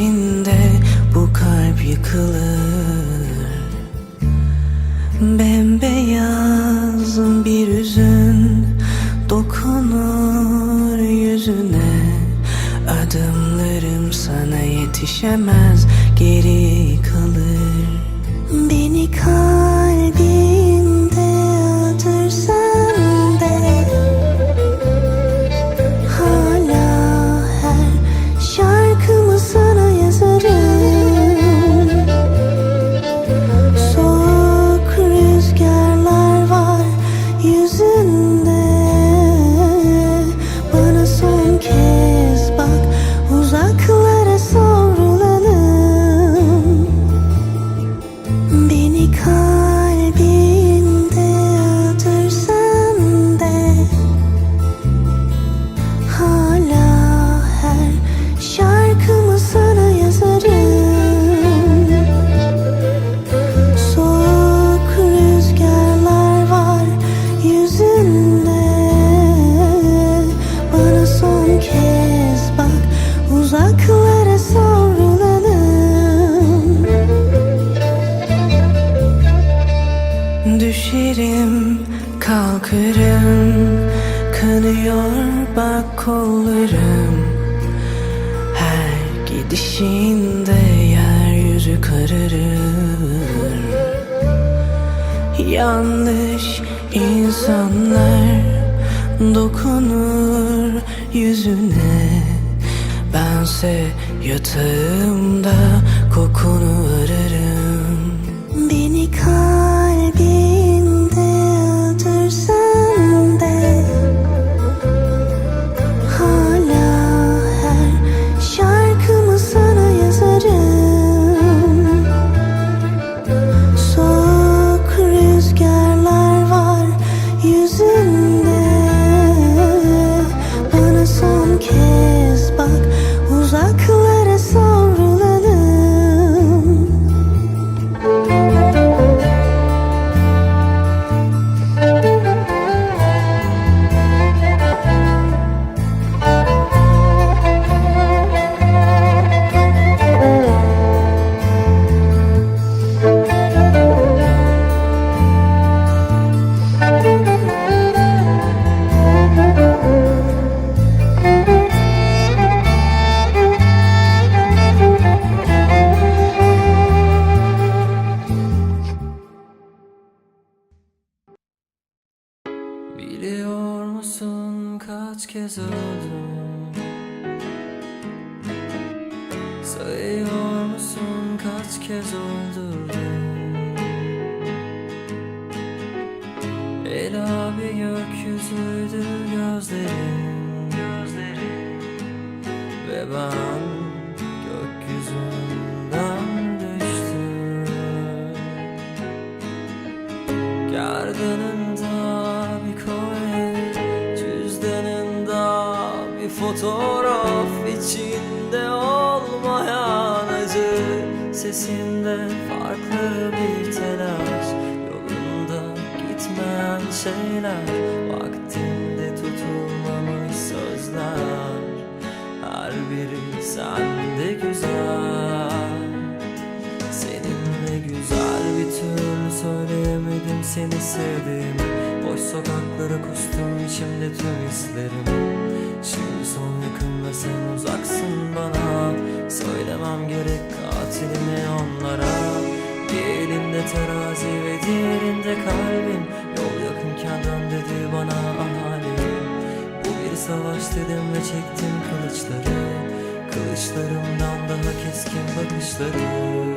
edişinde Bu kalp yıkılır. Bembeyaz bir üzün Dokunur yüzüne. Adımlarım sana yetişemez Geri bak kollarım. Her gidişinde yeryüzü kararır. Yanlış insanlar dokunur yüzüne. Bense yatağımda kokunu ararım. Beni kalbinde and Biliyor musun kaç kez öldüm? Sayıyor musun kaç kez öldürdüm? Ela bir gökyüzüydü gözlerin. Gözlerin Ve ben fotoğraf içinde olmayan acı. Sesinde farklı bir telaş Yolunda gitmeyen şeyler. Vaktinde tutulmamış sözler Her biri sende güzel. Seninle güzel bir türlü söyleyemedim seni sevdiğimi. Boş sokaklara kustum içimde tüm hislerim uzaksın bana Söylemem gerek katilimi onlara. Bir elinde terazi ve diğerinde kalbim. Yol yakınken dön dedi bana ahali. Bu bir savaş dedim ve çektim kılıçları. Kılıçlarımdan daha keskin bakışları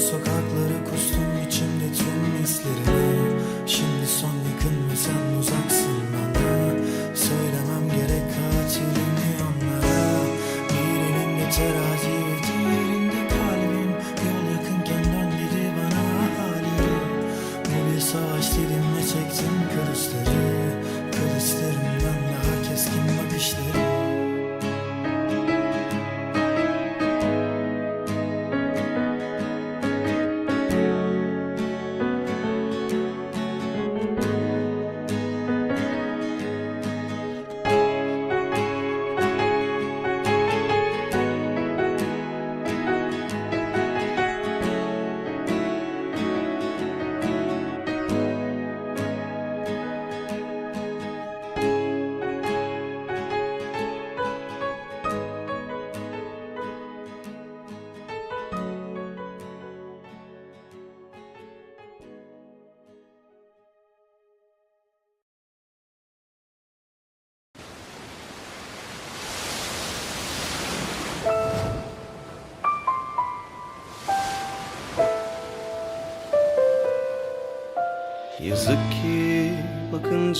so.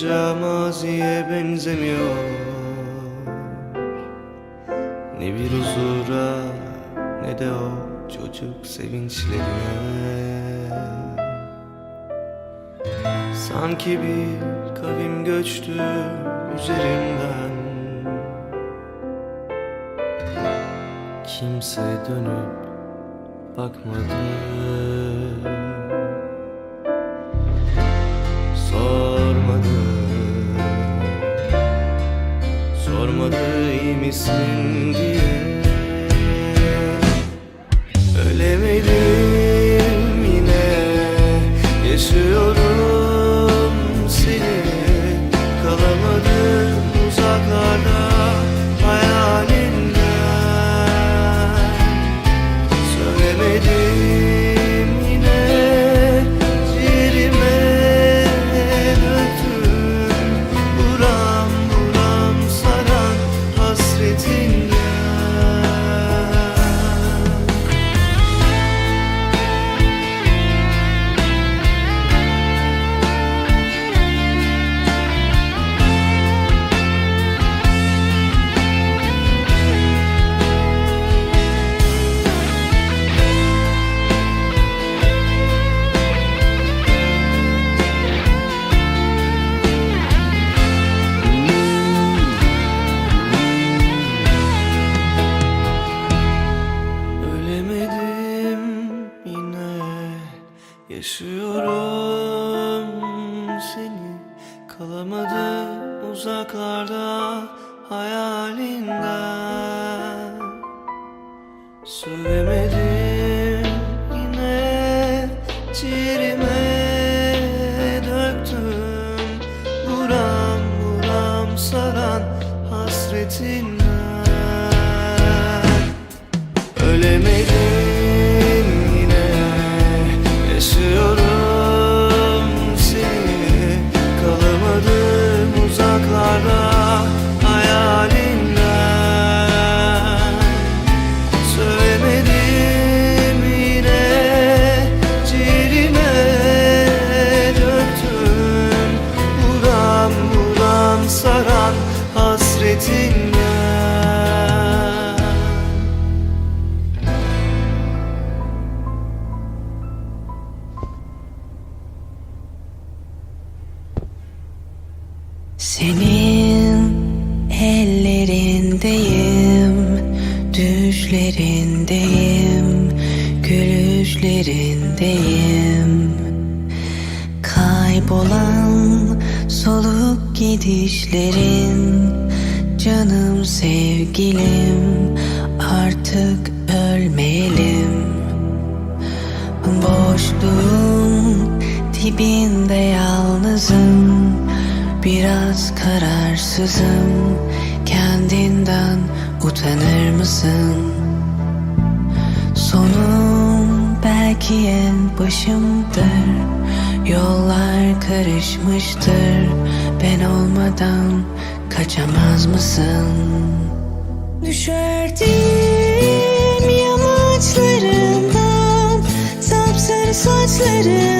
Yalnızca maziye benzemiyor. Ne bir huzura ne de o çocuk sevinçlerine. Sanki bir kavim göçtü üzerimden Kimse dönüp bakmadı. Olmadı misin diye. Gülüşlerindeyim. Kaybolan soluk gidişlerin Canım sevgilim artık ölmeyelim Boşluğun dibinde yalnızım Biraz kararsızım Kendinden utanır mısın? Sonum belki en başımdır. Yollar karışmıştır. Ben olmadan kaçamaz mısın? Düşerdim yamaçlarından Sapsarı saçlarından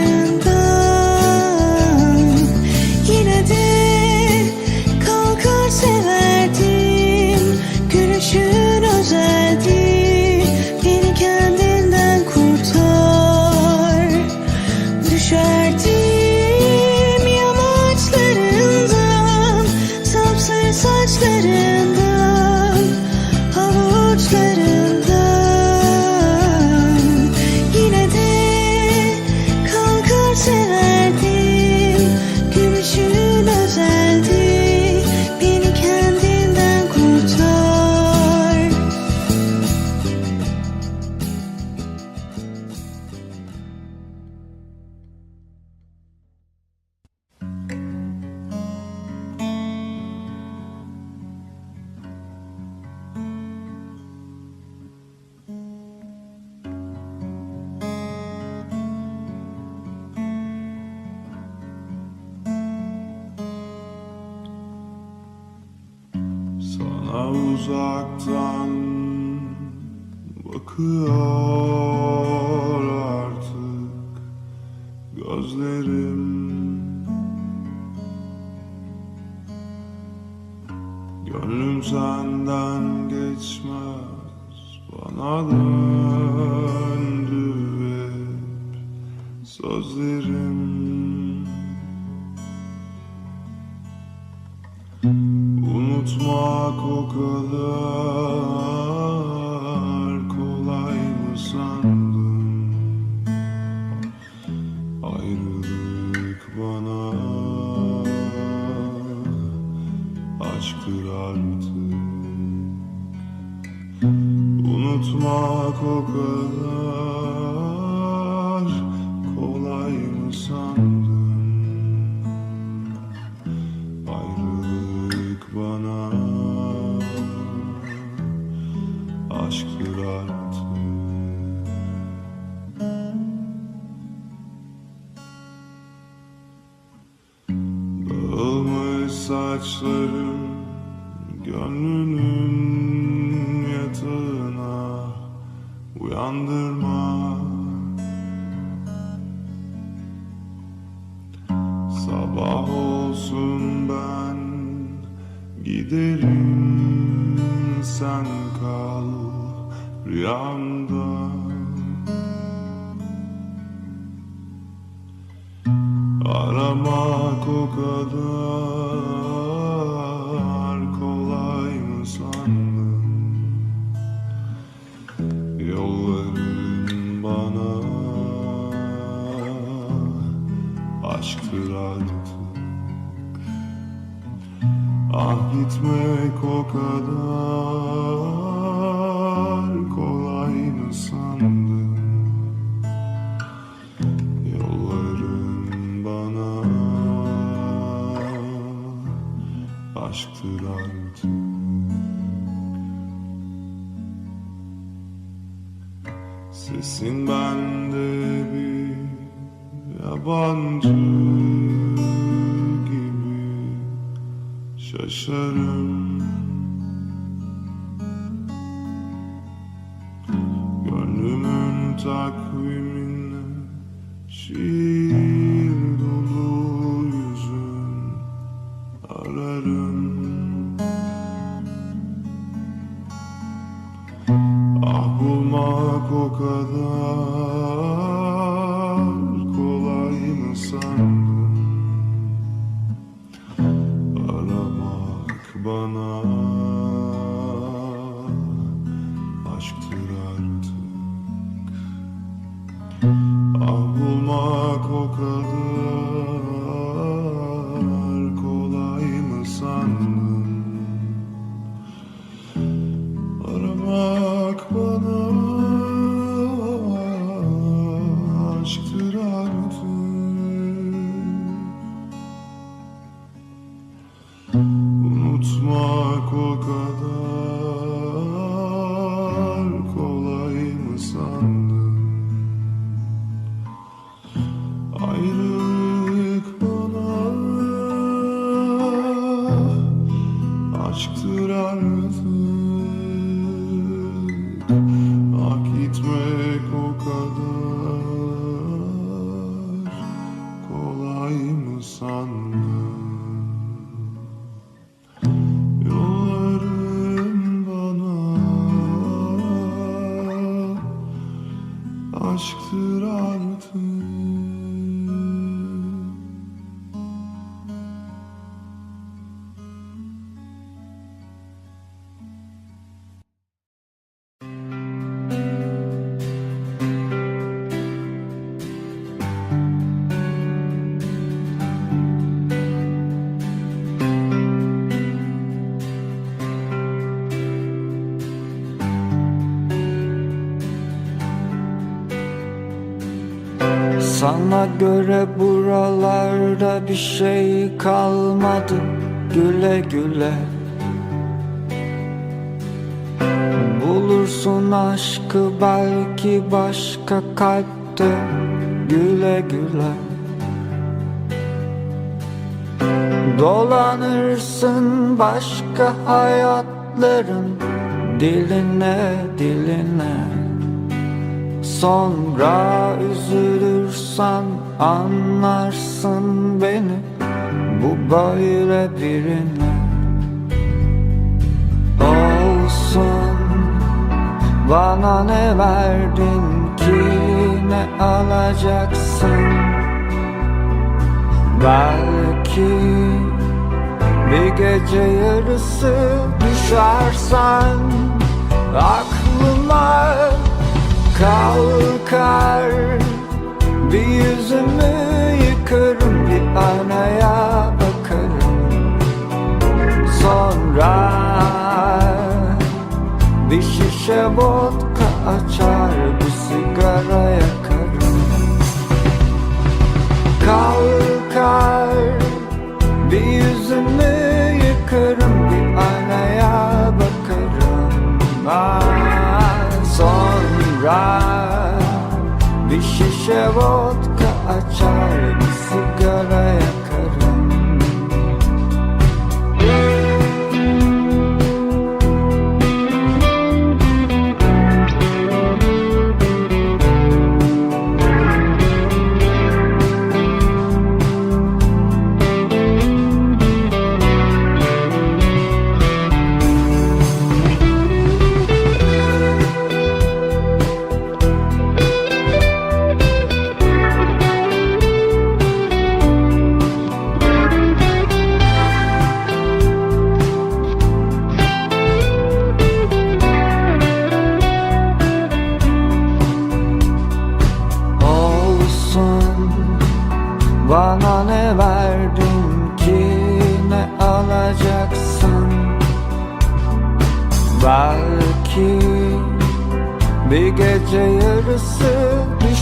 uzaktan bakıyor artık gözlerim. Gönlüm senden geçmez bana döndü aşktır artık. Unutmak o kadar Sabah olsun ben giderim sen kal rüyamda aşktır artık Sesin bende bir yabancı bulmak o kadar Sana göre buralarda bir şey kalmadı. Güle güle. Bulursun aşkı belki başka kalpte. Güle güle. Dolanırsın başka hayatların Diline diline Sonra üzülürsen anlarsın beni Bu böyle birine. Olsun Bana ne verdin ki ne alacaksın? Belki bir gece yarısı düşersen aklıma kalkar Bir yüzümü yıkarım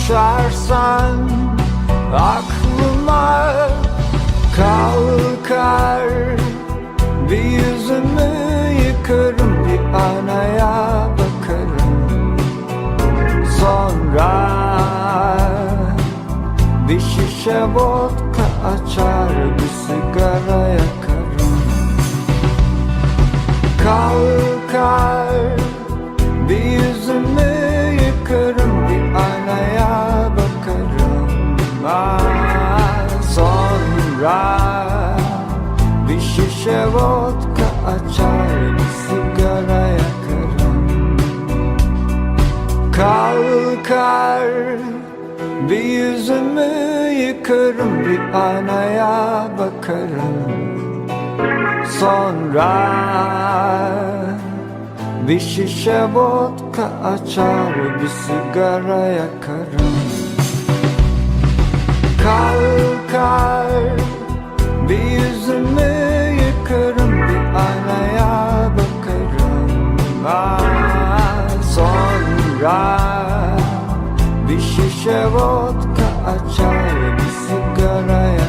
düşersen aklıma kalkar. Bir yüzümü yıkarım bir aynaya bakarım. Sonra bir şişe vodka açar bir sigara yakarım. Kalkar bir yüzümü yıkarım Sonra bir şişe vodka açar bir sigara yakarım. Kalkar bir yüzümü yıkarım bir aynaya bakarım. Sonra bir şişe vodka açar bir sigara yakarım. Kalkar bir yüzümü yıkarım bir aynaya bakarım. Ah, Sonra bir şişe vodka açar bir sigaraya